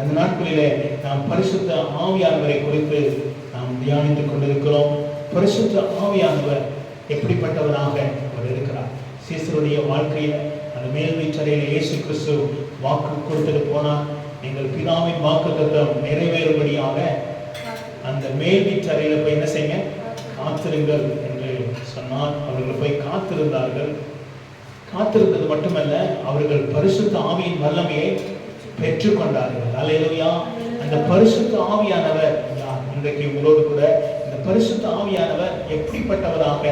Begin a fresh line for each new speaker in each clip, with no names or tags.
அந்த நாட்களிலே நாம் பரிசுத்த ஆவியானவரை குறித்து நாம் தியானித்துக் கொண்டிருக்கிறோம். பரிசுத்த ஆவியானவர் எப்படிப்பட்டவராக அவர் இருக்கிறார்? சீசருடைய வாழ்க்கையில அந்த மேல் வீச்சறையில இயேசு கிறிஸ்து வாக்கு கொடுத்துட்டு போனார். எங்கள் பிதாவின் வாக்கு தத்துவம் நிறைவேறும்படியாக அந்த மேல் வீச்சறையில போய் என்ன செய்யுங்க? காத்திருங்கள் என்று சொன்னார். அவர்கள் போய் காத்திருந்தார்கள். காத்திருந்தது மட்டுமல்ல அவர்கள் பரிசுத்த ஆவியின் வல்லமையை பெற்றுக்கொண்டார்கள். அல்லேலூயா அந்த பரிசுத்த ஆவியானவர் இன்றைக்கு உங்களோடு கூட இந்த பரிசுத்த ஆவியானவர் எப்படிப்பட்டவராக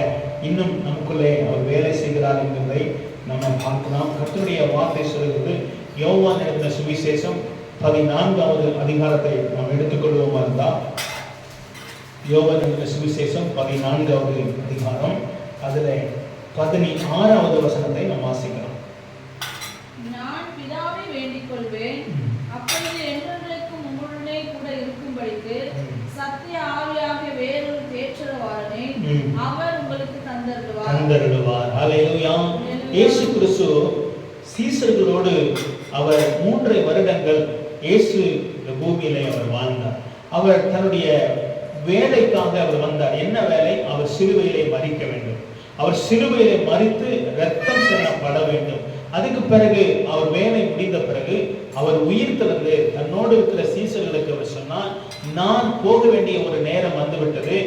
இன்னும் நமக்குள்ளே அவர் வேலை செய்கிறார் என்பதை நம்ம பார்க்கலாம். கர்த்தருடைய வார்த்தை சொல்கிறது யோவான் எழுதின சுவிசேஷம் பதினான்காவது அதிகாரத்தை நாம் எடுத்துக்கொள்வோமா இருந்தால் யோவான் எழுதின சுவிசேஷம் பதினான்காவது அதிகாரம் அதில் பதினி ஆறாவது வசனத்தை நாம் வாசிக்கிறோம்.
நான் பிதாவை வேண்டிக் கொள்வேன் அப்பொழுது என்றென்றைக்கும் உங்களுடனே கூட இருக்கும்படிக்கு சத்திய ஆவியாக வேறொரு தேற்றரவாளனை
ம்.
அவர் உங்களுக்கு தந்தருவார்
இயேசு கிறிஸ்து சீசர்களோடு அவர் மூன்றரை வருடங்கள் இயேசு பூமியிலே அவர் வாழ்ந்தார். அவர் தன்னுடைய வேலைக்காக அவர் வந்தார். என்ன வேலை? அவர் சிலுவையிலே மறிக்க வேண்டும். அவர் சிலுவையிலே மறித்து ரத்தம் செல்லப்பட வேண்டும். அதுக்கு பிறகு அவர் வேலை முடிந்த பிறகு அவர் உயிர் திறந்து தன்னோடு இருக்கிற சீசர்களுக்கு அவர் சொன்னார் நான் போக வேண்டிய ஒரு நேரம் வந்துவிட்டது.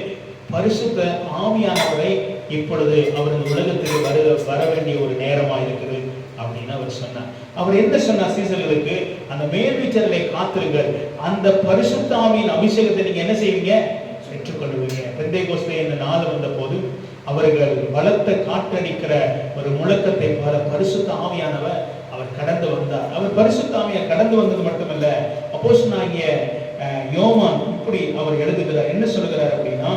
பரிசுத்த ஆவியானவரை இப்பொழுது அவர் இந்த உலகத்தில் வர வர வேண்டிய ஒரு நேரமா இருக்குது. அப்படின்னு அவர் சொன்னார். அவர் என்ன சொன்னார் சீசர்களுக்கு? அந்த மேல்வீச்சர்களை காத்திருங்கள். அந்த பரிசுத்தாவியின் அபிஷேகத்தை நீங்க என்ன செய்வீங்க? பெற்றுக்கொள்வீங்க பெந்தை கோஸ்தே இந்த நாள் வந்த போது அவர்கள் பலத்த காற்றடிக்கிற ஒரு முழக்கத்தை போல பரிசுத்த ஆவியானவர் அவர் கடந்து வந்தார். அவர் பரிசுத்த ஆவியை கடந்து வந்தது மட்டுமல்ல அப்போஸ்தலனாகிய அஹ், யோவான் இப்படி அவர் எழுதுகிறார். என்ன சொல்கிறார் அப்படின்னா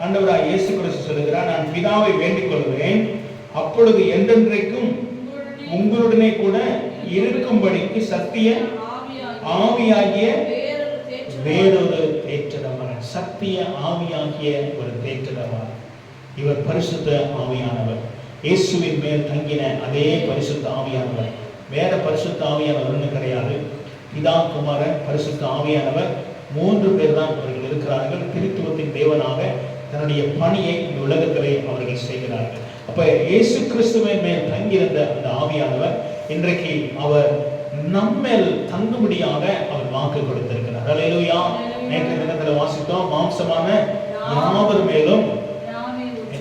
ஆண்டவராய் இயேசு கிறிஸ்து சொல்லுகிறார் நான் பிதாவை வேண்டிக் கொள்வேன் அப்பொழுது என்றென்றைக்கும் உங்களுடனே கூட இருக்கும்படிக்கு சத்திய
ஆவியாகிய வேறொரு
தேற்றரவர் சத்திய ஆவியாகிய ஒரு தேற்றரவர் இவர் பரிசுத்த ஆவியானவர். இயேசுவின் மேல் தங்கின அதே பரிசுத்த ஆவியானவர். வேற பரிசுத்த ஆவியானவர் ஒன்றும் கிடையாது. பிதா குமாரன் பரிசுத்த ஆவியானவர் மூன்று பேர் தான் அவர்கள் இருக்கிறார்கள். திருத்துவத்தின் தேவனாக தன்னுடைய பணியை இந்த உலகத்திலே அவர்கள் செய்கிறார்கள். அப்ப இயேசு கிறிஸ்துவின் மேல் தங்கியிருந்த அந்த ஆவியானவர் இன்றைக்கு அவர் நம்மேல் தங்கும்படியாக அவர் வாக்கு கொடுத்திருக்கிறார். அல்லேலூயா நேற்று தினத்துல வாசித்தோம். மாம்சமான யாவர் மேலும்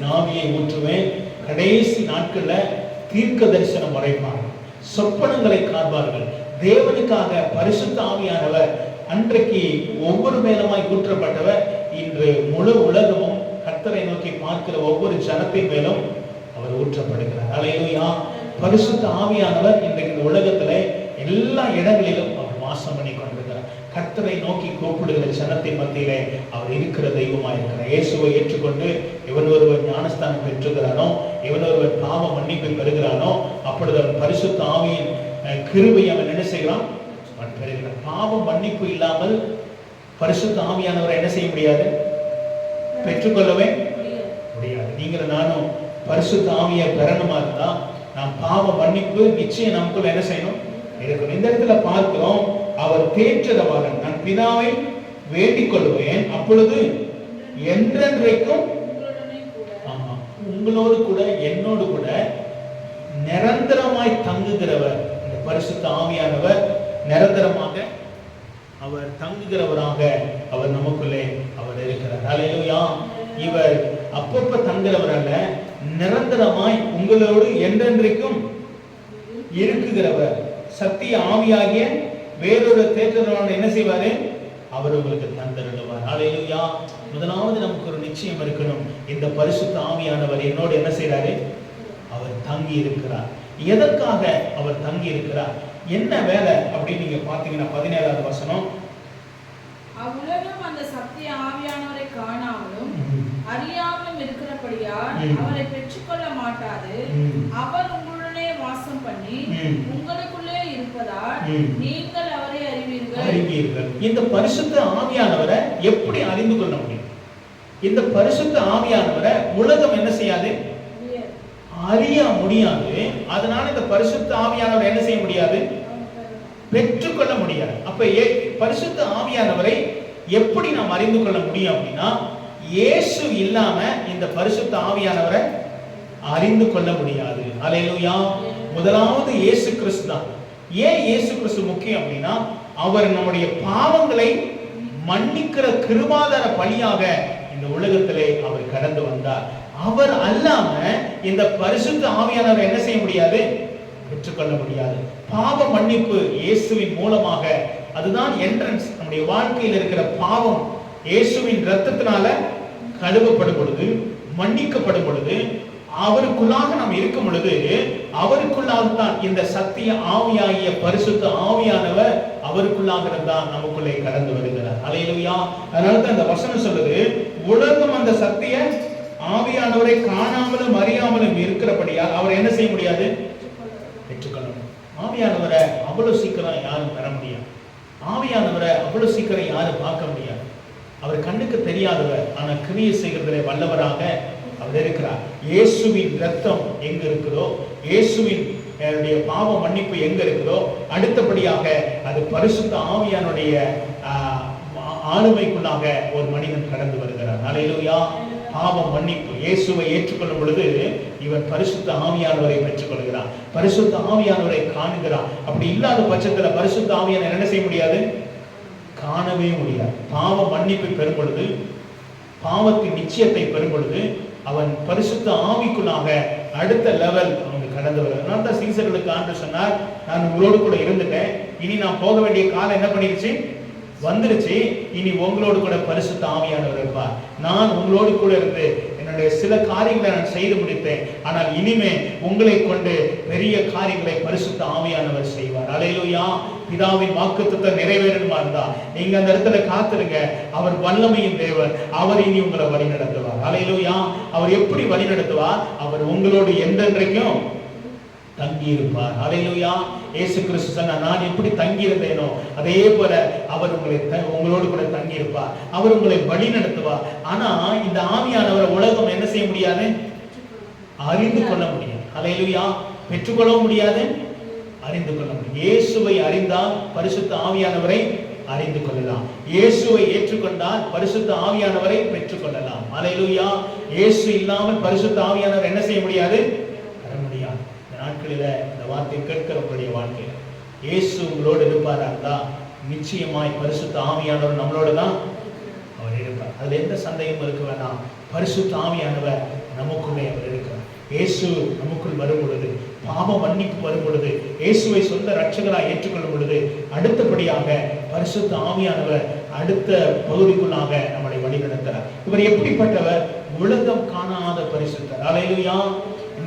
என் ஆவியை ஊற்றுவேன். கடைசி நாட்களில் தீர்க்க தரிசனம் உரைப்பார்கள் சொப்பனங்களை காண்பார்கள். தேவனுக்காக பரிசுத்த ஆவியானவர் அன்றைக்கு ஒவ்வொரு மேலுமாய் ஊற்றப்பட்டவர். இன்று முழு உலகமும் கர்த்தரை நோக்கி பார்க்கிற ஒவ்வொரு ஜனத்தின் மேலும் அவர் ஊற்றப்படுகிறார். அலையிலுயா பரிசுத்த ஆவியானவர் இன்றைக்கு இந்த உலகத்துல எல்லா இடங்களிலும் அவர் வாசம் பண்ணி கொண்டிருக்கிறார் கர்த்தரை நோக்கி கூப்பிடுகிற சனத்தை மத்தியிலே அவர் இருக்கிற தெய்வமா இருக்கிறார் இயேசுவை ஏற்றுக்கொண்டு இவன் ஒருவன் ஞானஸ்தானம் பெற்றுகிறானோ இவன் ஒருவன் பாவ மன்னிப்பை பெறுகிறானோ அப்பொழுது அவன் பரிசுத்த ஆவியின் கிருபை அவன் என்ன செய்கிறான்? அவன் பெறுகிறான். பாவ மன்னிப்பு இல்லாமல் பரிசுத்த ஆவியானவரை என்ன செய்ய முடியாது? பெற்றுக்கொள்ளவே
முடியாது.
முடியாது. நீங்களும் நானும் பரிசுத்த ஆவியை பெறணுமா இருந்தா நாம் பாவ மன்னிப்பு நிச்சயம் நமக்குள்ள என்ன செய்யணும்? இருக்கணும். இந்த இடத்துல பார்க்கிறோம் அவர் தேற்றரவாளன் நான் பிதாவை வேண்டிக் கொள்வேன் அப்பொழுது என்றென்றைக்கும் ஆமா உங்களோடு கூட என்னோடு கூட நிரந்தரமாய் தங்குகிறவர். இந்த பரிசுத்த ஆவியானவர் நிரந்தரமாக அவர் தங்குகிறவராக அவர் நமக்குள்ளே அவர் இருக்கிறார். ஹalleluya. இவர் அப்பப்ப தங்குறவர் அல்ல நிரந்தரமாய் உங்களோடு என்றென்றைக்கும் இருக்குகிறவர். சத்திய ஆவியாகிய வேறொரு தேற்றரவான என்ன செய்வாரு? அவர் உங்களுக்கு தந்தருடுவார் ஹalleluya. முதலாவது நமக்கு ஒரு நிச்சயம் இருக்கணும். இந்த பரிசுத்த ஆவியானவர் என்னோடு என்ன செய்றாரு? அவர் தங்கி இருக்கிறார் எதற்காக அவர் தங்கி இருக்கிறார் என்ன வேலை அப்படின்னு நீங்க பாத்தீங்கன்னா பதினேழாவது வசனம்.
அவ்வுலகம் அந்த சத்திய ஆவியானவரை காணாமலும். அறியாமலும் இருக்கிறபடியால். அவரை பெற்றுக்கொள்ள மாட்டாது. அவர் உங்களுடனே வாசம் பண்ணி. உங்களுக்குள்ளே இருப்பதால்
ம்.
நீங்கள் அவரை அறிவீர்கள்.
அறிவீர்கள். இந்த பரிசுத்த ஆவியானவரை எப்படி அறிந்து கொள்ள முடியும்? இந்த பரிசுத்த ஆவியானவரை உலகம் என்ன செய்யாது. அறிய முடியாது. அதனால இந்த பரிசுத்த ஆவியானவர் என்ன செய்ய முடியாது? பெற்றுக்கொள்ள முடியாது. அப்ப பரிசுத்த ஆவியானவரை எப்படி நாம் அறிந்து கொள்ள முடியும் அப்படின்னா இயேசு இல்லாம இந்த பரிசுத்த ஆவியானவரை அறிந்து கொள்ள முடியாது. அல்லேலூயா முதலாவது இயேசு கிறிஸ்து தான். ஏன் இயேசு கிறிஸ்து முக்கியம் அப்படின்னா அவர் நம்முடைய பாவங்களை மன்னிக்கிற கிருபாதார பலியாக இந்த உலகத்திலே அவர் கடந்து வந்தார். அவர் அல்லாம இந்த பரிசுத்த ஆவியானவர் என்ன செய்ய முடியாது? பெற்றுக்கொள்ள முடியாது. பாவ மன்னிப்பு இயேசுவின் மூலமாக. அதுதான் என்ட்ரன்ஸ் நம்முடைய வாழ்க்கையில் இருக்கிற பாவம் இயேசுவின் ரத்தத்தினால கழுவப்படும் பொழுது மன்னிக்கப்படும் பொழுது அவருக்குள்ளாக நாம் இருக்கும் பொழுது அவருக்குள்ளாக தான் இந்த சத்திய ஆவியாகிய பரிசுத்த ஆவியானவர் அவருக்குள்ளாக தான் நமக்குள்ளே கடந்து வருகிறார். அலையிலுயா அதனால தான் இந்த வசனம் சொல்லுது உலகம் அந்த சத்திய ஆவியானவரை காணாமலும் அறியாமலும் இருக்கிறபடியால் அவர் என்ன செய்ய முடியாது? பெற்றுக்கொள்ளணும். ஆவியானவரை அவ்வளவு சீக்கிரம் யாரும் பெற முடியாது. ஆவியானவரை அவ்வளவு சீக்கிரம் யாரும் பார்க்க முடியாது. அவர் கண்ணுக்கு தெரியாதவர் ஆனா கிரியை செய்கிறதிலே வல்லவராக அவர் இருக்கிறார் இயேசுவின் ரத்தம் எங்க இருக்கிறோ இயேசுவின் என்னுடைய பாவ மன்னிப்பு எங்க இருக்கிறோ அடுத்தபடியாக அது பரிசுத்த ஆவியானுடைய ஆளுமைக்குள்ளாக ஒரு மனிதன் கடந்து வருகிறார். அலையிலுயா பாவ மன்னிப்பு. இயேசுவை ஏற்றுக்கொள்ளும் பொழுது இவன் பரிசுத்த ஆவியானவரை பெற்றுக்கொள்கிறான் பரிசுத்த ஆவியானவரை காணுகிறான் அப்படி இல்லாத பட்சத்துல பரிசுத்த ஆவியான என்ன செய்ய முடியாது? காணவே முடியாது. பாவ மன்னிப்பை பெறும் பொழுது பாவத்தின் நிச்சயத்தை பெறும் பொழுது அவன் பரிசுத்த ஆவிக்குள்ளாக அடுத்த லெவல் அவங்க கடந்து வருகிறான் தான் சீசர்களுக்கு ஆண்டு சொன்னார் நான் உங்களோடு கூட இருந்துட்டேன். இனி நான் போக வேண்டிய காலம் என்ன பண்ணிருச்சு? வந்துருச்சு. இனி உங்களோடு கூட பரிசுத்த ஆவியானவர் இருப்பார். நான் உங்களோடு கூட இருந்து என்னுடைய சில காரியங்களை நான் செய்து முடித்தேன் ஆனால் இனிமே உங்களை கொண்டு பெரிய காரியங்களை பரிசுத்த ஆவியானவர் செய்வார். அலையிலுயா. பிதாவின் வாக்குத்தத்தை நிறைவேறணுமா இருந்தா? நீங்க அந்த இடத்துல காத்துருங்க. அவர் வல்லமையின் தேவர். அவர் இனி உங்களை வழி நடத்துவார் அலையிலுயா. அவர் எப்படி வழி நடத்துவார் அவர் உங்களோடு எந்தென்றைக்கும் தங்கியிருப்பார். அலையிலுயா ஏசு கிறிஸ்து சொன்ன நான் எப்படி தங்கியிருந்தேனோ அதே போல அவர் உங்களை த- உங்களோடு கூட தங்கி இருப்பார் அவர் உங்களை வழி நடத்துவார். ஆனா இந்த ஆவியானவரை உலகம் என்ன செய்ய முடியாது? அறிந்து கொள்ள முடியும் அலையிலுயா பெற்றுக்கொள்ளவும் முடியாது? அறிந்து கொள்ள முடியும் இயேசுவை அறிந்தால் பரிசுத்த ஆவியானவரை அறிந்து கொள்ளலாம். இயேசுவை ஏற்றுக்கொண்டால் பரிசுத்த ஆவியானவரை பெற்றுக்கொள்ளலாம். அலையிலுயா இயேசு இல்லாமல் பரிசுத்த ஆவியானவர் என்ன செய்ய முடியாது? நாட்களில இந்த வார்த்தை கேட்கிறவங்களுடைய வாழ்க்கையில் இயேசு உங்களோடு இருப்பாரா இருந்தா நிச்சயமாய் பரிசுத்த ஆவியானவர் நம்மளோட தான் அவர் இருப்பார். அதில் எந்த சந்தேகமும் இருக்க வேண்டாம் பரிசுத்த ஆவியானவர் நமக்குள்ளே அவர் இருக்கிறார். இயேசு நமக்குள் வரும் பொழுது பாவ மன்னிப்பு வரும் பொழுது இயேசுவை சொந்த ரட்சகராக ஏற்றுக்கொள்ளும் பொழுது அடுத்தபடியாக பரிசுத்த ஆவியானவர் அடுத்த பகுதிக்குள்ளாக நம்மளை வழிநடத்துகிறார். இவர் எப்படிப்பட்டவர்? உலகம் காணாத பரிசுத்தர். அலையிலுயா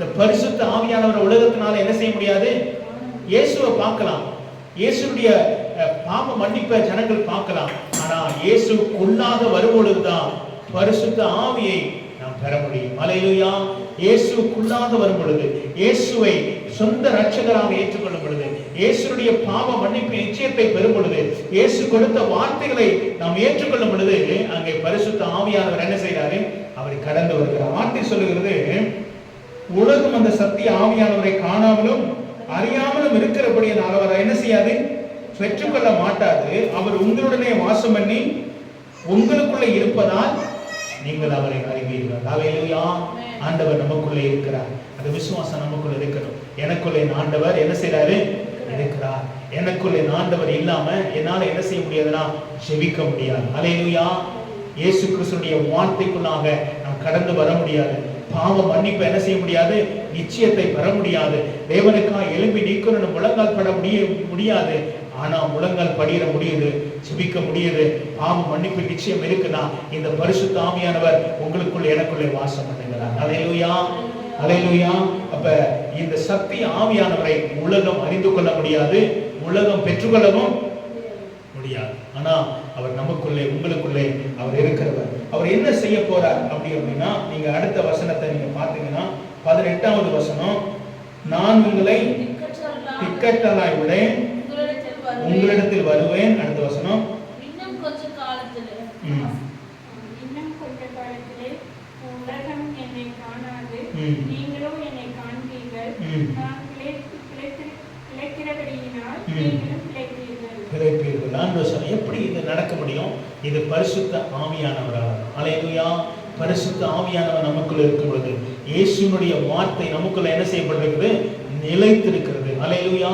இந்த பரிசுத்த ஆவியானவர் உலகத்தினால என்ன செய்ய முடியாது? இயேசுவை பார்க்கலாம். இயேசுடைய பாம மன்னிப்ப மன்னிப்பை ஜனங்கள் பார்க்கலாம். ஆனா இயேசுக்குள்ளாக வரும்பொழுதுதான் பரிசுத்த ஆவியை நாம் பெற முடியும். அலையிலுயா. இயேசுக்குள்ளாக வரும் பொழுது இயேசுவை சொந்த ரட்சகராக ஏற்றுக்கொள்ளும் பொழுது இயேசுடைய பாவ மன்னிப்பு நிச்சயத்தை பெறும் பொழுது இயேசு கொடுத்த வார்த்தைகளை நாம் ஏற்றுக்கொள்ளும் பொழுது அங்கே பரிசுத்த ஆவியானவர் என்ன செய்கிறாரு அவரை கடந்து வருகிறார். வார்த்தை சொல்லுகிறது உலகம் அந்த சத்திய ஆவியானவரை காணாமலும் அறியாமலும் இருக்கிறபடியினால் அவர் என்ன செய்யாது? பெற்றுக்கொள்ள மாட்டாது. அவர் உங்களுடனே வாசம் பண்ணி உங்களுக்குள்ள இருப்பதால் நீங்கள் அவரை அறிவீர்கள். அலையிலுயா ஆண்டவர் நமக்குள்ளே இருக்கிறார். அந்த விசுவாசம் நமக்குள்ள இருக்கணும். எனக்குள்ளே என் ஆண்டவர் என்ன செய்யறாரு இருக்கிறார். எனக்குள்ளே என் ஆண்டவர் இல்லாம என்னால என்ன செய்ய முடியாதுன்னா செவிக்க முடியாது. அலையிலுயா இயேசு கிறிஸ்துடைய வார்த்தைக்குள்ளாக நாம் கடந்து வர முடியாது. பாவ மன்னிப்பு என்ன செய்ய முடியாது? நிச்சயத்தை பெற முடியாது. தேவனுக்காக எலும்பி நீக்கணும் முழங்கால் பட முடிய முடியாது. ஆனா முழங்கால் படியிட முடியுது சிபிக்க முடியுது. பாவ மன்னிப்பு நிச்சயம் இருக்குன்னா இந்த பரிசு தாமியானவர் உங்களுக்குள்ள எனக்குள்ளே வாசம் பண்ணுகிறார். அலையிலுயா அலையிலுயா அப்ப இந்த சக்தி ஆவியானவரை உலகம் அறிந்து கொள்ள முடியாது உலகம் பெற்றுக்கொள்ளவும் முடியாது. ஆனா அவர் நமக்குள்ளே உங்களுக்குள்ளே அவர் இருக்கிறவர். அவர் என்ன செய்ய போறார் அப்படி அப்படின்னா நீங்க அடுத்த வசனத்தை நீங்க பாத்தீங்கன்னா பதினெட்டாவது வசனம் நான் உங்களை திக்கட்டலாய் விடேன்
உங்களிடத்தில் வருவேன்.
அடுத்த வசனம்
இன்னும் கொஞ்ச காலத்திலே
ம்.
இன்னும் கொஞ்ச காலத்திலே உலகம் என்னை காணாது
ம்.
நீங்களும் என்னை காண்பீர்கள்
ம்.
நான் பிழைக்கிறபடியினால். நீங்களும்
நிறைவேற்றீர்கள் நான் எப்படி இது நடக்க முடியும்? இது பரிசுத்த ஆவியானவரால். அலையலுயா பரிசுத்த ஆவியானவர் நமக்குள்ள இருக்கும் பொழுது இயேசுனுடைய வார்த்தை நமக்குள்ள என்ன செய்யப்பட்டிருக்குது நிலைத்திருக்கிறது. அலையலுயா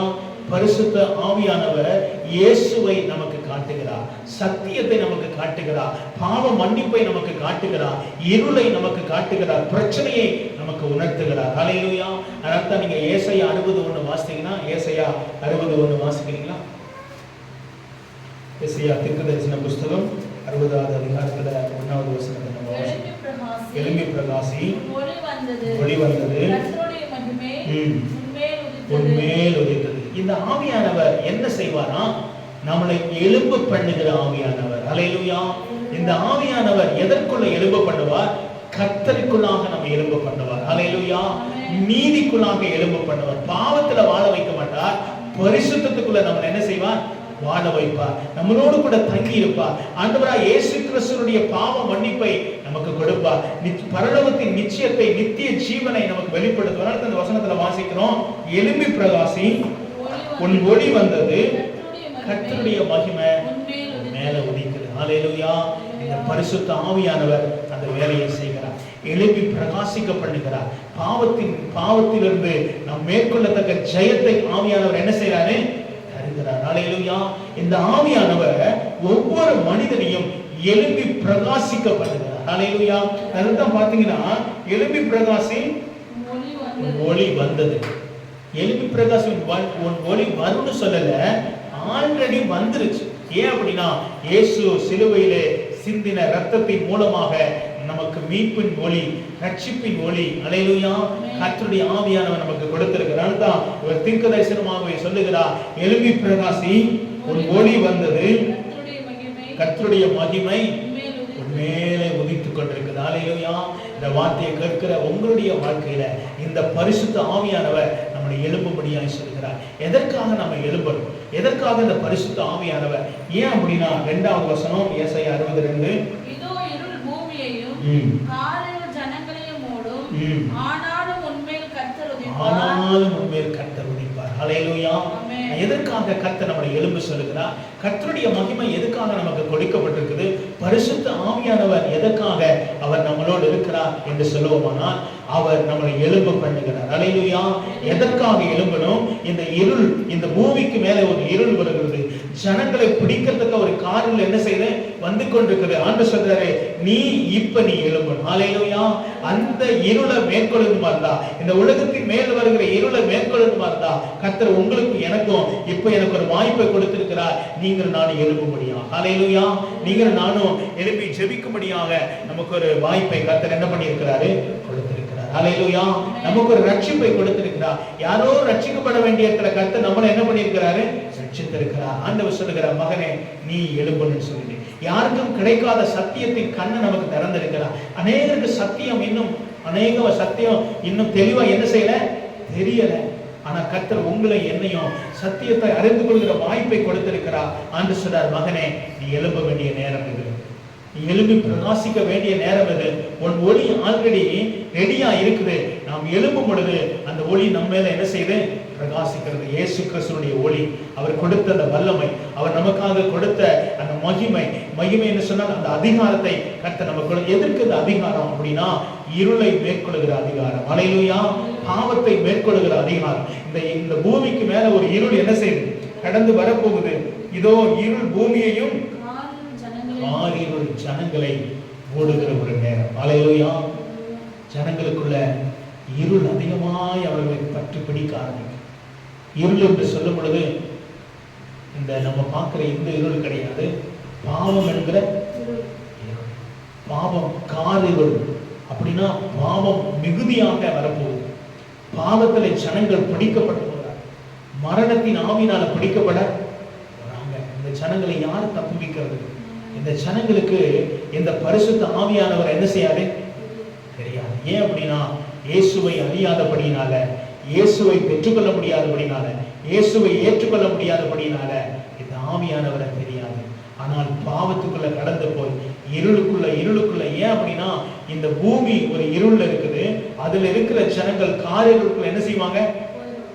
பரிசுத்த ஆவியானவர் இயேசுவை நமக்கு காட்டுகிறார். சத்தியத்தை நமக்கு காட்டுகிறார். பாவ மன்னிப்பை நமக்கு காட்டுகிறார். இருளை நமக்கு காட்டுகிறார். பிரச்சனையை நமக்கு உணர்த்துகிறார். அலையலுயா அதனால நீங்க ஏசையா அறுபது ஒண்ணு வாசித்தீங்கன்னா ஏசையா அறுபது ஒண்ணு வாசிக்கிறீங்களா? எஸ்ஐயா தீர்க்க தரிசன புஸ்தகம் அறுபதாவது அதிகாரத்துல ஒன்னாவது வசனத்தை நம்ம
எழும்பி பிரகாசி ஒளி வந்தது.
உன்
உதித்தது.
இந்த ஆவியானவர் என்ன செய்வாரா? நம்மளை எழும்ப பண்ணுகிற ஆவியானவர். அலையிலுயா. இந்த ஆவியானவர் எதற்குள்ள எழும்ப பண்ணுவார்? கத்தருக்குள்ளாக நம்ம எழும்ப பண்ணுவார். அலையிலுயா. நீதிக்குள்ளாக எழும்ப பண்ணுவார். பாவத்துல வாழ வைக்க மாட்டார். பரிசுத்தத்துக்குள்ள நம்ம என்ன செய்வார்? வாழ வைப்பார் நம்மளோடு கூட தங்கி இருப்பார் ஆண்டவராய் இயேசு கிறிஸ்துவனுடைய பாவ மன்னிப்பை நமக்கு கொடுப்பார் பரலோகத்தின் நிச்சயத்தை நித்திய ஜீவனை நமக்கு வெளிப்படுத்துவார் அந்த வசனத்துல வாசிக்கிறோம். எலும்பி பிரகாசி உன் ஒளி வந்தது கர்த்தருடைய மகிமை மேல உதிக்கிறது ஹalleluya. இந்த பரிசுத்த ஆவியானவர் அந்த வேலையை செய்கிறார். எழுப்பி பிரகாசிக்க பண்ணுகிறார் பாவத்தின் பாவத்திலிருந்து நாம் மேற்கொள்ளத்தக்க ஜெயத்தை ஆவியானவர் என்ன செய்யறாரு தருகிறார் ஹalleluya இந்த ஆவியானவர் ஒவ்வொரு மனிதனையும் எழுப்பி பிரகாசிக்க பண்ணுகிறார் ஹalleluya அதுதான் பாத்தீங்கன்னா எழுப்பி பிரகாசி
ஒளி வந்தது.
எழுப்பி உன் ஒளி வரும்னு சொல்லல. ஆல்ரெடி வந்துருச்சு. ஏன் அப்படின்னா இயேசு சிலுவையிலே சிந்தின ரத்தத்தின் மூலமாக நமக்கு மீட்பின் ஒளி ரட்சிப்பின் ஒளி. அலையிலுயா. கர்த்தருடைய ஆவியானவர் நமக்கு கொடுத்திருக்கிறார். தான் இவர் தீர்க்க தரிசனமாகவே சொல்லுகிறார். எழுப்பி பிரகாசி உன் ஒளி வந்தது.
கர்த்தருடைய மகிமை.
மேலே உதித்துக் கொண்டிருக்குது. அலையிலுயா. இந்த வார்த்தையை கேட்கிற உங்களுடைய வாழ்க்கையில இந்த பரிசுத்த ஆவியானவர் நம்மளை எழுப்பும்படியாய் சொல்கிறார் எதற்காக நம்ம எழும்பணும்? எதற்காக இந்த பரிசுத்த ஆவியானவர்? ஏன் அப்படின்னா ரெண்டாவது வசனம் ஏசாயா அறுபது ரெண்டு.
காரில் ஜனங்களையும் மூடும். ஆனாலும் உன்மேல் கர்த்தர் உதிப்பார்.
ஆனாலும் உண்மையில் கர்த்தர் உதிப்பார்.
ஆமென்.
எதற்காக கர்த்தர் நம்மளை எழும்ப சொல்லுகிறார்? கர்த்தருடைய மகிமை எதுக்காக நமக்கு கொடுக்கப்பட்டிருக்குது? பரிசுத்த ஆவியானவர் எதற்காக அவர் நம்மளோடு இருக்கிறார் என்று சொல்லுவோமானால் அவர் நம்மளை எலும்பு பண்ணுகிறார். அலையிலுயா எதற்காக எழும்பணும்? இந்த இருள் இந்த பூமிக்கு மேலே ஒரு இருள் வருகிறது. ஜனங்களை பிடிக்கிறதுக்கு ஒரு காரில் என்ன செய்த வந்து கொண்டிருக்கிறது. ஆண்டு சொல்றாரு நீ இப்ப நீ எழும்பணும். அலையிலுயா அந்த இருளை மேற்கொள்ளணுமா இருந்தா இந்த உலகத்தின் மேல் வருகிற இருளை மேற்கொள்ளணுமா இருந்தா கத்தர் உங்களுக்கு எனக்கும் இப்ப எனக்கு ஒரு வாய்ப்பை கொடுத்திருக்கிறார். நீங்கள் நானும் எழும்ப முடியும் அலையிலுயா நீங்கள் நானும் எழுப்பி ஜெபிக்கும்படியாக நமக்கு ஒரு வாய்ப்பை கத்தர் என்ன பண்ணியிருக்கிறாரு? கொடுத்திருக்கிறார். அலையிலுயா நமக்கு ஒரு ரட்சிப்பை கொடுத்திருக்கிறார். யாரோ ரட்சிக்கப்பட வேண்டிய இடத்துல கத்தர் நம்மளை என்ன பண்ணியிருக்கிறாரு? ரட்சித்திருக்கிறார். ஆண்டவர் சொல்லுகிற மகனே நீ எழுப்பணும்னு சொல்லிட்டு யாருக்கும் கிடைக்காத சத்தியத்தின் கண்ணை நமக்கு திறந்திருக்கிறார். அநேகருக்கு சத்தியம் இன்னும் அநேக சத்தியம் இன்னும் தெளிவா என்ன செய்யல? தெரியல. ஆனா கர்த்தர் உங்களை என்னையும் சத்தியத்தை அறிந்து கொள்கிற வாய்ப்பை கொடுத்திருக்கிறார். ஆண்டு சொல்றார் மகனே நீ எழுப்ப வேண்டிய நேரம் இது. எழும்பி பிரகாசிக்க வேண்டிய நேரம் இது உன் ஒளி ஆல்ரெடி ரெடியா இருக்குது. நாம் எழும்பும் பொழுது அந்த ஒளி நம்ம மேல என்ன செய்யுது? பிரகாசிக்கிறது. இயேசு கிறிஸ்துனுடைய ஒளி. அவர் கொடுத்த அந்த வல்லமை அவர் நமக்காக கொடுத்த அந்த மகிமை மகிமை என்று சொன்னால் அந்த அதிகாரத்தை கர்த்தர் நமக்கு இந்த அதிகாரம் அப்படின்னா இருளை மேற்கொள்ளுகிற அதிகாரம். அலையிலுயா பாவத்தை மேற்கொள்ளுகிற அதிகாரம். இந்த இந்த பூமிக்கு மேல ஒரு இருள் என்ன செய்யுது? கடந்து வரப்போகுது. இதோ இருள் பூமியையும் ஆறிருள் ஜனங்களை மூடுகிற ஒரு நேரம். அலையிலுயா. ஜனங்களுக்குள்ள இருள் அதிகமாய் அவர்களை பற்றி பிடிக்க ஆரம்பிக்கும். இருள் என்று சொல்லும் பொழுது இந்த நம்ம பார்க்குற இந்த இருள் கிடையாது. பாவம் என்கிற பாவம் காரிருள் அப்படின்னா பாவம் மிகுதியாக வரப்போகுது. பாவத்தில் ஜனங்கள் பிடிக்கப்பட்டு போகிறார் மரணத்தின் ஆவினால பிடிக்கப்பட போறாங்க. இந்த ஜனங்களை யார் தப்புவிக்கிறது இந்த ஜனங்களுக்கு இந்த பரிசுத்த ஆவியானவர் என்ன செய்யாது தெரியாது. ஏன் அப்படின்னா இயேசுவை அறியாதபடினால இயேசுவை பெற்றுக்கொள்ள முடியாதபடினால இயேசுவை ஏற்றுக்கொள்ள முடியாதபடினால இந்த ஆவியானவரை தெரியாது. ஆனால் பாவத்துக்குள்ள கடந்து போய் இருளுக்குள்ள இருளுக்குள்ள ஏன் அப்படின்னா இந்த பூமி ஒரு இருள்ல இருக்குது. அதுல இருக்கிற ஜனங்கள் காரியங்களுக்குள்ள என்ன செய்வாங்க?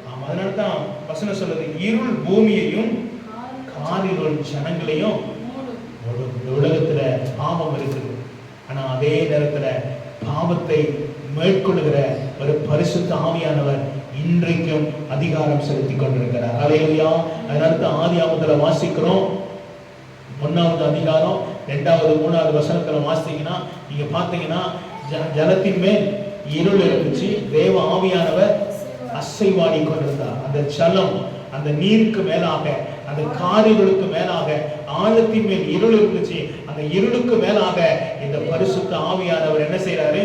ஆமா அதனால தான் வசனம் சொல்லுது இருள் பூமியையும் காரிருள் ஜனங்களையும் இந்த உலகத்துல பாவம் இருக்குது. ஆனா அதே நேரத்துல பாவத்தை மேற்கொள்கிற ஒரு பரிசுத்த ஆவியானவர் இன்றைக்கும் அதிகாரம் செலுத்தி கொண்டிருக்கிறார். அலையிலையா அதனால ஆதி ஆபத்துல வாசிக்கிறோம். ஒன்னாவது அதிகாரம் ரெண்டாவது மூணாவது வசனத்துல வாசித்தீங்கன்னா நீங்க பாத்தீங்கன்னா ஜலத்தின் மேல் இருள் இருந்துச்சு. தேவ ஆவியானவர் அசைவாடி கொண்டிருந்தார். அந்த ஜலம் அந்த நீருக்கு மேலாக அந்த காரிருளுக்கு மேலாக ஆழத்தின் மேல் இருள் இருந்துச்சு. அந்த இருளுக்கு மேலாக இந்த பரிசுத்த ஆவியானவர் என்ன செய்றாரு?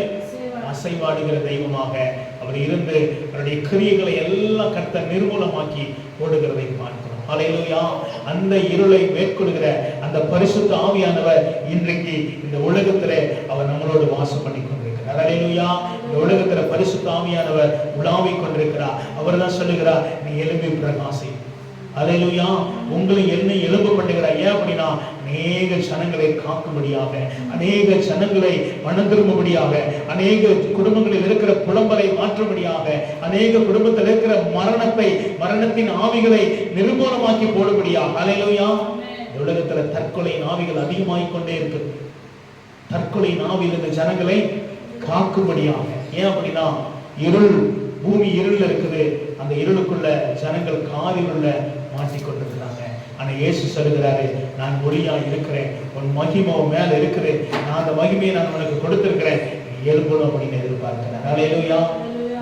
அசைவாடுகிற தெய்வமாக அவர் இருந்து அவருடைய கிரியைகளை எல்லாம் கர்த்த நிர்மூலமாக்கி போடுகிறதை பார்க்கிறோம். ஹalleluya. அந்த இருளை மேற்கொள்கிற அந்த பரிசுத்த ஆவியானவர் இன்றைக்கு இந்த உலகத்திலே அவர் நம்மளோடு வாசம் பண்ணி கொண்டிருக்கிறார் ஹalleluya. இந்த உலகத்துல பரிசுத்த ஆவியானவர் உலாவிக் கொண்டிருக்கிறார். அவர் தான் சொல்லுகிறார் நீ எழும்பி பிரகாசி அலையிலுயா உங்களை என்னை எழும்ப பண்ணுகிறார் ஏன் அப்படின்னா அநேக ஜனங்களை காக்கும்படியாக அநேக ஜனங்களை மனம் திரும்பும்படியாக அநேக குடும்பங்களில் இருக்கிற புலம்பலை மாற்றும்படியாக அநேக குடும்பத்தில் இருக்கிற மரணத்தை மரணத்தின் ஆவிகளை நிர்மூலமாக்கி போடும்படியாக அலையிலுயா உலகத்துல தற்கொலை ஆவிகள் அதிகமாகிக் கொண்டே இருக்கு. தற்கொலை இருந்த ஜனங்களை காக்கும்படியாக. ஏன் அப்படின்னா இருள் பூமி இருள் இருக்குது. அந்த இருளுக்குள்ள ஜனங்கள் காரிருள்ள மாட்டிக்கொண்டிருக்கிறாங்க. ஆனா இயேசு சொல்லுகிறாரு நான் ஒளியா இருக்கிறேன். உன் மகிமை உன் மேல இருக்குது. நான் அந்த மகிமையை நான் உனக்கு கொடுத்திருக்கிறேன். எழும்பணும் அப்படின்னு எதிர்பார்க்கிறேன் ஹalleluya.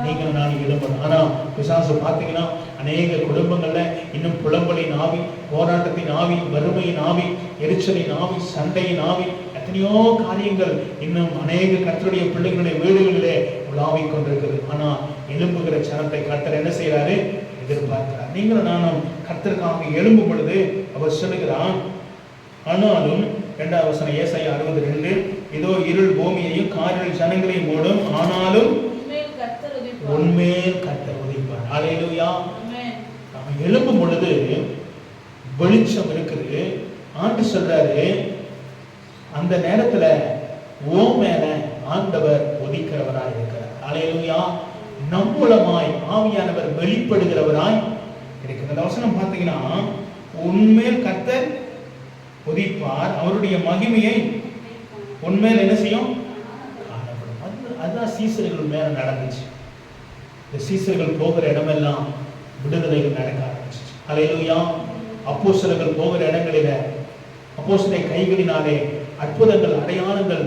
நீங்கள் நான் எழும்பணும் ஆனா பிசாசு பார்த்தீங்கன்னா அநேக குடும்பங்கள்ல இன்னும் புலம்பலின் ஆவி போராட்டத்தின் ஆவி வறுமையின் ஆவி எரிச்சலின் ஆவி சண்டையின் ஆவி எத்தனையோ காரியங்கள் இன்னும் அநேக கர்த்தருடைய பிள்ளைகளுடைய வீடுகளிலே உலாவிக் கொண்டிருக்கிறது ஆனா எழும்புகிற சனத்தை கர்த்தர் என்ன செய்யறாரு எதிர்பார்க்கிறார். நீங்களும் நானும் கர்த்தருக்காக எழும்பும் பொழுது அவர் சொல்லுகிறான் ஆனாலும் இரண்டாவது வசனம் ஏசாயா அறுபது ரெண்டு இதோ இருள் பூமியையும் காரில் ஜனங்களையும் மூடும் ஆனாலும்
உண்மையில் கர்த்தர் உதிப்பார். ஆமென்.
நம்ம எழும்பும் பொழுது வெளிச்சம் இருக்குது. ஆண்டு சொல்றாரு அந்த நேரத்துல ஓ மேல ஆண்டவர் ஒதிக்கிறவராய் இருக்கிறார். அலையலுயா நம் மூலமாய் ஆவியானவர் வெளிப்படுகிறவராய் இருக்கு அந்த வசனம் பார்த்தீங்கன்னா உண்மையில் கத்த உதிப்பார். அவருடைய மகிமையை உண்மையில் என்ன செய்யும்? காணப்படும். அது அதுதான் சீசர்கள் மேல நடந்துச்சு. இந்த சீசர்கள் போகிற இடமெல்லாம் விடுதலைகள் நடக்க ஆரம்பிச்சிச்சு. அலையிலூயா அப்போ சிலர்கள் போகிற இடங்களில அப்போஸ்தலை கைகளினாலே அற்புதங்கள் அடையாளங்கள்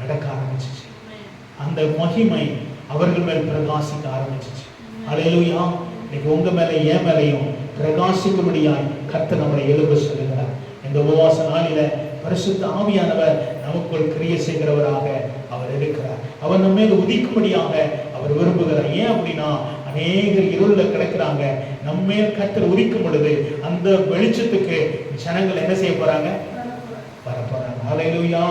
நடக்க ஆரம்பிச்சிச்சு. அந்த மகிமை அவர்கள் மேல் பிரகாசிக்க ஆரம்பிச்சிச்சு. அலையிலுயா இன்னைக்கு உங்க மேல என் மேலையும் பிரகாசிக்கும்படியாய் கத்த நம்மளை எழுப்ப சொல்லுகிறார். இந்த உபவாச நாளில பரிசுத்த ஆவியானவர் நமக்குள் கிரிய செய்கிறவராக அவர் இருக்கிறார். அவர் நம்ம மேல் உதிக்கும்படியாக அவர் விரும்புகிறார். ஏன் அப்படின்னா அநேகர் இருள கிடக்குறாங்க. நம்ம மேல் கர்த்தர் உதிக்கும் பொழுது அந்த வெளிச்சத்துக்கு ஜனங்கள் என்ன செய்ய போறாங்க? வரப்போறாங்க. ஹalleluya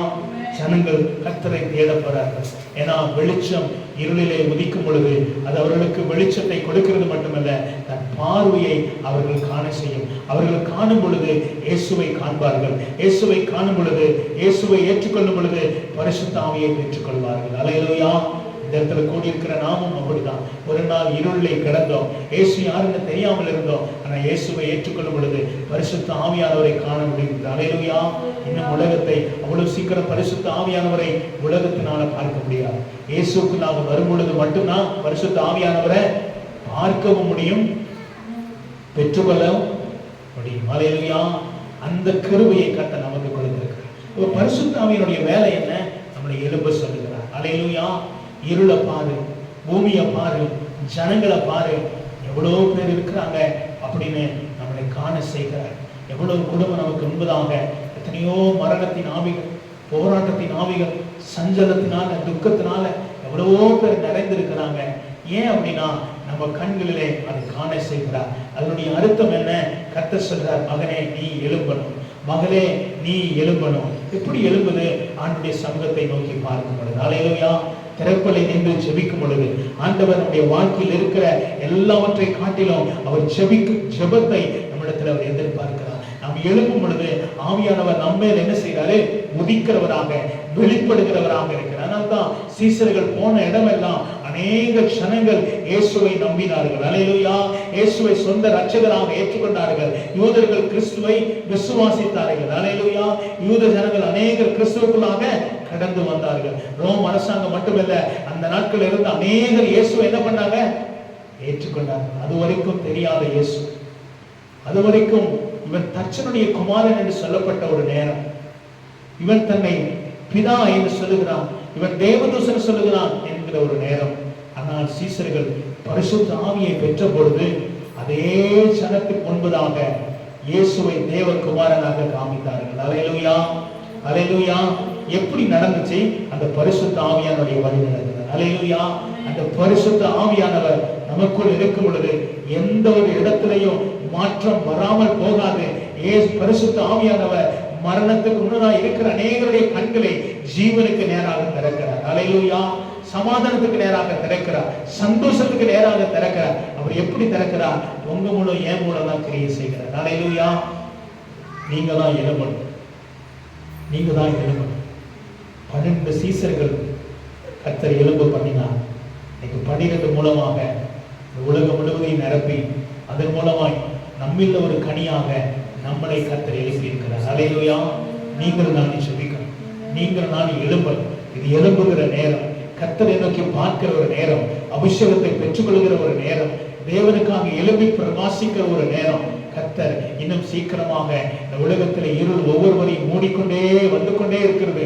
ஜனங்கள் கத்தரை தேட போறார்கள். ஏன்னா வெளிச்சம் இருளிலே உதிக்கும் பொழுது அது அவர்களுக்கு வெளிச்சத்தை கொடுக்கிறது மட்டுமல்ல தன் பார்வையை அவர்கள் காண செய்யும். அவர்கள் காணும் பொழுது இயேசுவை காண்பார்கள். இயேசுவை காணும் பொழுது இயேசுவை ஏற்றுக்கொள்ளும் பொழுது பரிசுத்தாமையை ஆவியை பெற்றுக்கொள்வார்கள். ஹalleluya இந்த இடத்துல கூடியிருக்கிற நாமும் அப்படிதான். ஒரு நாள் இருளிலே கிடந்தோம். இயேசு யாருன்னு தெரியாமல் இருந்தோம். ஆனால் இயேசுவை ஏற்றுக்கொள்ளும் பொழுது பரிசுத்த ஆவியானவரை காண முடியும் அலையிலுயா இன்னும் உலகத்தை அவ்வளவு சீக்கிரம் பரிசுத்த ஆவியானவரை உலகத்தினால பார்க்க முடியாது. இயேசுக்கு நாங்கள் வரும் பொழுது மட்டும்தான் பரிசுத்த ஆவியானவரை பார்க்கவும் முடியும். பெற்றுக்கொள்ளவும் முடியும். அலையிலுயா அந்த கிருபையை கட்ட நமக்கு கொடுத்திருக்கிறார். இப்போ வேலை என்ன? நம்மளை எழும்ப சொல்லுகிறார். அலையிலுயா இருளை பாரு பூமியை பாரு ஜனங்களை பாரு. எவ்வளோ பேர் இருக்கிறாங்க அப்படின்னு நம்மளை காண செய்கிறார். எவ்வளவு குடும்பம் நமக்கு முன்பதாக எத்தனையோ மரணத்தின் ஆவிகள் போராட்டத்தின் ஆவிகள் சஞ்சலத்தினால துக்கத்தினால எவ்வளவோ பேர் நிறைந்திருக்கிறாங்க. ஏன் அப்படின்னா நம்ம கண்களிலே அதை காண செய்கிறார். அதனுடைய அர்த்தம் என்ன? கத்த சொல்றார் மகனே நீ எழும்பணும். மகளே நீ எழும்பணும். எப்படி எழும்புது? ஆண்டுடைய சமூகத்தை நோக்கி பார்க்கும் பொழுது. திறப்பலை நின்று ஜெபிக்கும் பொழுது ஆண்டவர் நம்முடைய வாழ்க்கையில் இருக்கிற எல்லாவற்றை காட்டிலும் அவர் ஜெபிக்கும் ஜெபத்தை நம்மிடத்தில் அவர் எதிர்பார்க்கிறார். நாம் எழுப்பும் பொழுது ஆவியானவர் நம்ம என்ன செய்கிறாரு? உதிக்கிறவராக வெளிப்படுகிறவராக இருக்கிறார். அதனால்தான் சீசர்கள் போன இடமெல்லாம் அநேக க்ஷணங்கள் இயேசுவை நம்பினார்கள். அலையிலுயா. இயேசுவை சொந்த ரட்சகராக ஏற்றுக்கொண்டார்கள். யூதர்கள் கிறிஸ்துவை விசுவாசித்தார்கள். அலையிலுயா. யூத ஜனங்கள் அநேகர் கிறிஸ்துவுக்குள்ளாக கடந்து வந்தார்கள். ரோம் அரசாங்கம் மட்டுமல்ல அந்த நாட்கள் இருந்து அநேகர் இயேசுவை என்ன பண்ணாங்க? ஏற்றுக்கொண்டார்கள். அது வரைக்கும் தெரியாத இயேசு. அது வரைக்கும் இவன் தச்சனுடைய குமாரன் என்று சொல்லப்பட்ட ஒரு நேரம். இவன் தன்னை பிதா என்று சொல்லுகிறான். இவன் தேவதூசன் சொல்லுகிறான். இருக்கிற ஒரு நேரம். ஆனால் சீசர்கள் பரிசுத்த ஆவியை பெற்ற பொழுது அதே சனத்துக்கு முன்பதாக இயேசுவை தேவகுமாரனாக காமித்தார்கள். அலையலுயா அலையலுயா எப்படி நடந்துச்சு? அந்த பரிசுத்த ஆவியானுடைய வழி நடந்தது. அலையலுயா அந்த பரிசுத்த ஆவியானவர் நமக்குள் இருக்கும் பொழுது எந்த ஒரு இடத்திலையும் மாற்றம் வராமல் போகாது. ஏ பரிசுத்த ஆவியானவர் மரணத்துக்கு முன்னதாக இருக்கிற அநேகருடைய கண்களை ஜீவனுக்கு நேராக திறக்கிறார். அலையிலுயா. சமாதானத்துக்கு நேராக திறக்கிறார். சந்தோஷத்துக்கு நேராக திறக்கிறார். அவர் எப்படி திறக்கிறார்? உங்க மூலம் என் மூலம் தான் கிரியை செய்கிறார். அலையிலுயா. நீங்க தான் எழுபணும் நீங்க தான் எழுபணும் பன்னெண்டு சீசர்கள் கத்தர் எலும்பு பண்ணினார். இன்னைக்கு பன்னிரண்டு மூலமாக உலகம் முழுவதையும் நிரப்பி அதன் மூலமாய் நம்மில் ஒரு கனியாக நம்மளை கத்தர் எழுப்பியிருக்கிறார். இருக்கிறார் நீங்கள் நான் செபிக்கணும். நீங்கள் நான் எழும்பணும். இது எழும்புகிற நேரம். கத்தரை நோக்கி பார்க்கிற ஒரு நேரம். அபிஷேகத்தை பெற்றுக்கொள்கிற ஒரு நேரம். தேவனுக்காக எழுப்பி பிரகாசிக்கிற ஒரு நேரம். கத்தர் இன்னும் சீக்கிரமாக இந்த உலகத்தில் இருள் ஒவ்வொருவரையும் மூடிக்கொண்டே வந்து கொண்டே இருக்கிறது.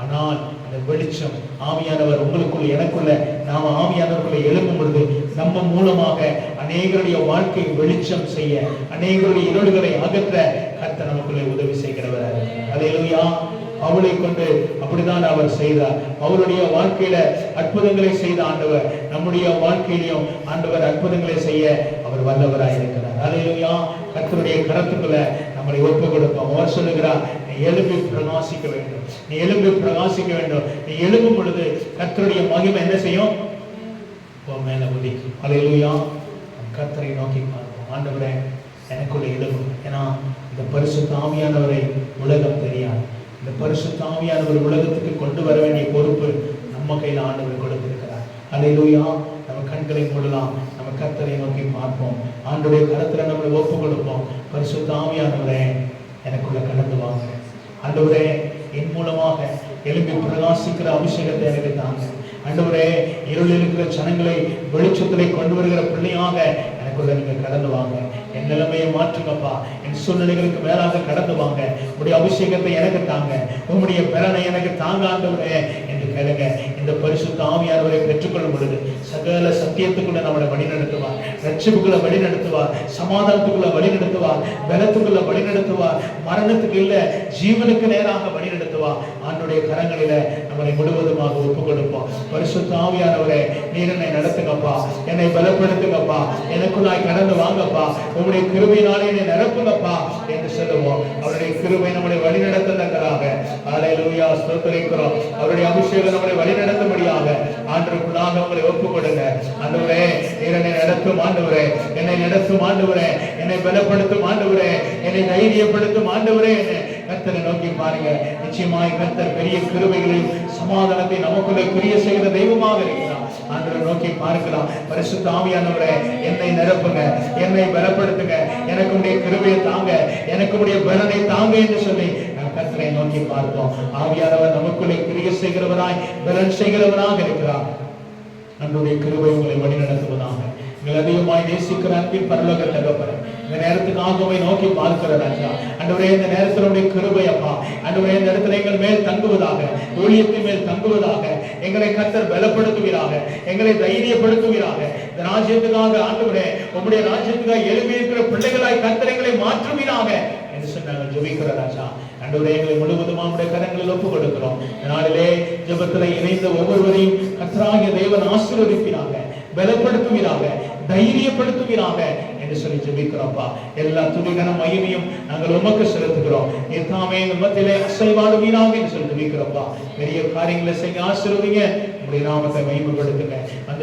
ஆனால் அந்த வெளிச்சம் ஆவியானவர் உங்களுக்குள்ள எனக்குள்ள நாம ஆவியானவர்களை எழுப்பும் பொழுது நம்ம மூலமாக அநேகருடைய வாழ்க்கை வெளிச்சம் செய்ய அநேகருடைய இருள்களை அகற்ற கர்த்த நமக்குள்ளே உதவி செய்கிறவர் அலையிலுயா அவளை கொண்டு அப்படிதான் அவர் செய்தார். அவருடைய வாழ்க்கையில அற்புதங்களை செய்த ஆண்டவர் நம்முடைய வாழ்க்கையிலையும் ஆண்டவர் அற்புதங்களை செய்ய அவர் வல்லவராய் இருக்கிறார் அலையிலுயா கர்த்தருடைய கரத்துக்குள்ள நம்மளை ஒப்பு கொடுப்போம் அவர் சொல்லுகிறார் எலும்பு பிரகாசிக்க வேண்டும். நீ எலும்பு பிரகாசிக்க வேண்டும். நீ எழுப்பும் பொழுது கர்த்தருடைய மகிமை என்ன செய்யும்? மேல உதிக்கும். அலையிலுயா கத்தரை நோக்கி பார்ப்போம். ஆண்டவரே எனக்குள்ள எழும்பு. ஏன்னா இந்த பரிசு தாமியானவரை உலகம் தெரியாது. இந்த பரிசு தாமியானவர் உலகத்துக்கு கொண்டு வர வேண்டிய பொறுப்பு நம்ம கையில் ஆண்டவர் கொடுத்திருக்கிறார். அலையிலுயா நம்ம கண்களை மூடலாம். நம்ம கர்த்தரை நோக்கி பார்ப்போம். ஆண்டுடைய கரத்துல நம்மளை ஒப்பு கொடுப்போம் பரிசு ஆவியானவரே எனக்குள்ள கடந்து வாங்க. ஆண்டவரே என் மூலமாக எழுப்பி பிரகாசிக்கிற அபிஷேகத்தை எனக்கு தாங்க ஆண்டவரே இருள் இருக்கிற ஜனங்களை வெளிச்சத்திலே கொண்டு வருகிற பிள்ளையாக எனக்குள்ள நீங்க கடந்து வாங்க. என் நிலைமையை மாற்றுங்கப்பா. என் சூழ்நிலைகளுக்கு மேலாக கடந்து வாங்க. உடைய அபிஷேகத்தை எனக்கு தாங்க. உம்முடைய பலனை எனக்கு தாங்க ஆண்டவரே. என்று கேளுங்க இந்த பரிசுத்த ஆவியானவரை பெற்றுக்கொள்ளும் பொழுது சகல சத்தியத்துக்குள்ள நம்மளை வழி நடத்துவார் ரட்சிப்புக்குள்ள வழி நடத்துவார் சமாதானத்துக்குள்ள வழி நடத்துவார் பலத்துக்குள்ள வழி நடத்துவார் மரணத்துக்கு இல்ல ஜீவனுக்கு நேராக வழி நடத்துவார் ஆண்டுடைய கரங்களில நம்மளை முழுவதுமாக ஒப்பு கொடுப்போம் பரிசுத்த ஆவியானவரே நீர் என்னை நடத்துங்கப்பா. என்னை பலப்படுத்துங்கப்பா. எனக்குள்ளாய் கடந்து வாங்கப்பா. உங்களுடைய கிருபையினாலே என்னை நிரப்புங்கப்பா என்று சொல்லுவோம். அவருடைய கிருபை நம்முடைய வழி நடத்துதங்களாக லூயா ஸ்தோத்தரிக்கிறோம். அவருடைய அபிஷேகம் நம்மளை வழி நடத்தும்படியாக ஆண்டுக்குள்ளாக உங்களை ஒப்பு கொடுங்க ஆண்டவரே நீர் என்னை நடத்தும் ஆண்டவரே. என்னை நடத்தும் ஆண்டவரே. என்னை பலப்படுத்தும் ஆண்டவரே. என்னை தைரியப்படுத்தும் ஆண்டவரே. என்னை கர்த்தரை நோக்கி பாருங்க. நிச்சயமாய் கர்த்தர் பெரிய கிருபைகளையும் சமாதானத்தை நமக்குள்ளே கிரிய செய்கிற தெய்வமாக இருக்கிறார். ஆண்டவரை நோக்கி பார்க்கலாம். பரிசுத்த ஆவியானவரே என்னை நிரப்புங்க. என்னை பலப்படுத்துங்க. எனக்கு உடைய கிருபையை தாங்க. எனக்கு உடைய பலனை தாங்க என்று சொல்லி கர்த்தரை நோக்கி பார்ப்போம். ஆவியானவர் நமக்குள்ளே கிரிய செய்கிறவராய் பலன் செய்கிறவராக இருக்கிறார். நம்முடைய கிருபை உங்களை வழி நடத்துவதாக எங்கள் அதிகமாய் நேசிக்கிற அன்பின் பரலோக தகப்பன இந்த நேரத்துக்கு ஆகவே நோக்கி பார்க்கிற ராஜா அன்றுவரே இந்த நேரத்தினுடைய கருவை கிருபை அப்பா. அன்றுவரே இந்த இடத்துல எங்கள் மேல் தங்குவதாக ஊழியத்தின் மேல் தங்குவதாக எங்களை கத்தர் பலப்படுத்துவீராக எங்களை தைரியப்படுத்துவீராக. இந்த ராஜ்யத்துக்காக ஆண்டவரே உங்களுடைய ராஜ்யத்துக்காக எழுப்பி இருக்கிற பிள்ளைகளாய் கத்தரைகளை மாற்றுவீராக என்று சொன்னாங்க ஜெபிக்கிற ராஜா அன்றுவரே எங்களை முழுவதுமா உடைய கரங்களில் ஒப்பு கொடுக்கிறோம் இந்த நாளிலே இணைந்த ஒவ்வொருவரையும் கத்தராகிய தேவன் ஆசீர்வதிப்பீராக பலப்படுத்துவீராக தைரியப்படுத்துவீராக என்று சொல்லி ஜெபிக்கிறோம்ப்பா. எல்லா துணிகன மகிமையும் நாங்கள் உமக்கு செலுத்துகிறோம். நீர்தாமே எங்கள் மத்தியிலே அசைவாடுவீராக என்று சொல்லி ஜெபிக்கிறோம்ப்பா. பெரிய காரியங்களை செய்ய ஆசீர்வதிங்க. உங்களுடைய நாமத்தை மகிமைப்படுத்துங்க. அந்த